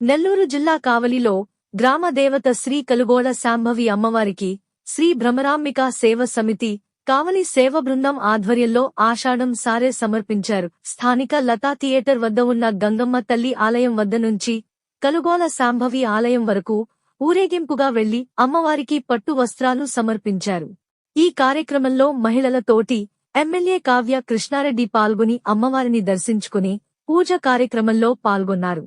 నెల్లూరు జిల్లా కావలిలో గ్రామదేవత శ్రీ కలుగోళ శాంభవి అమ్మవారికి శ్రీ భ్రమరాంబిక సేవ సమితి కావలి సేవ బృందం ఆధ్వర్యంలో ఆషాఢం సారే సమర్పించారు. స్థానిక లతా థియేటర్ వద్ద ఉన్న గంగమ్మ తల్లి ఆలయం వద్ద నుంచి కలుగోళ శాంభవి ఆలయం వరకు ఊరేగింపుగా వెళ్ళి అమ్మవారికి పట్టు వస్త్రాలు సమర్పించారు. ఈ కార్యక్రమంలో మహిళలతోటి ఎమ్మెల్యే కావ్య కృష్ణారెడ్డి పాల్గొని అమ్మవారిని దర్శించుకుని పూజ కార్యక్రమంలో పాల్గొన్నారు.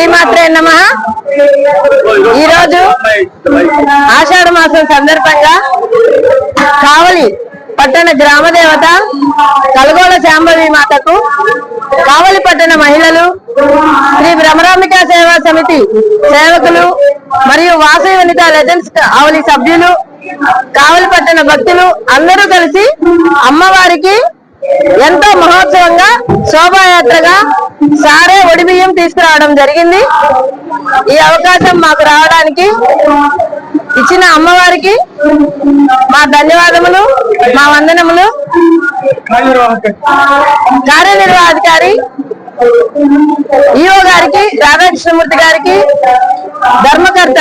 శ్రీమాత్రే నమ. ఈరోజు ఆషాఢ మాసం సందర్భంగా కావలి పట్టణ గ్రామ దేవత కలగోల శాంభవి మాతకు కావలి పట్టణ మహిళలు శ్రీ భ్రమరాంబిక సేవా సమితి సేవకులు మరియు వాసవి వనిత లెజెండ్స్ కావలి సభ్యులు కావలి పట్టణ భక్తులు అందరూ కలిసి అమ్మవారికి ఎంతో మహోత్సవంగా శోభాయాత్రగా సారే ఒడి బియ్యం తీసుకురావడం జరిగింది. ఈ అవకాశం మాకు రావడానికి ఇచ్చిన అమ్మవారికి మా ధన్యవాదములు మా వందనములు. కార్యనిర్వాహాధికారి ఈఓ గారికి రాధాకృష్ణమూర్తి గారికి ధర్మకర్త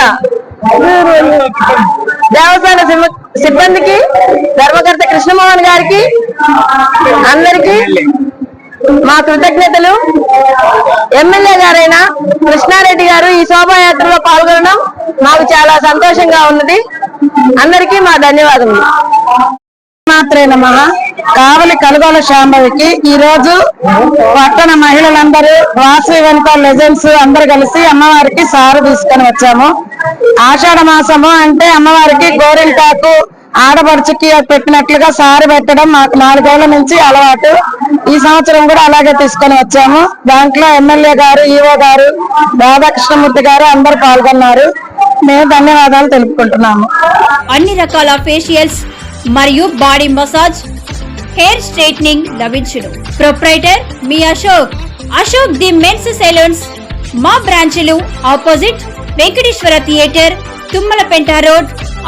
దేవస్థాన సిమ్మ- సిబ్బందికి ధర్మకర్త కృష్ణమోహన్ గారికి అందరికి మా కృతజ్ఞతలు. ఎమ్మెల్యే గారైన కృష్ణారెడ్డి గారు ఈ శోభాయాత్రలో పాల్గొనడం మాకు చాలా సంతోషంగా ఉన్నది. అందరికీ మా ధన్యవాదములు. మాత్రే నమ. కావలి కలుగోల శాంభవికి ఈ రోజు పట్టణ మహిళలందరూ వాసవి వనిత లెజెండ్స్ అందరు కలిసి అమ్మవారికి సారు తీసుకొని వచ్చాము. ఆషాఢ మాసము అంటే అమ్మవారికి గోరింటాకు ఆడపడుచుకి పెట్టినట్లుగా సారి పెట్టడం మాకు నాలుగేళ్ళ నుంచి అలవాటు. ఈ సంవత్సరం కూడా అలాగే తీసుకొని వచ్చాము. దాంట్లో ఎమ్మెల్యే గారు ఈఓ గారు రాధాకృష్ణమూర్తి గారు అందరు పాల్గొన్నారు. మేము ధన్యవాదాలు తెలుపుకుంటున్నాము. అన్ని రకాల ఫేషియల్స్ మరియు బాడీ మసాజ్ హెయిర్ స్ట్రైట్నింగ్ లభించును. Proprietor me Ashok. Ashok the men's salons మా బ్రాంచ్లు opposite Venkateswara theatre Tummalapenta road.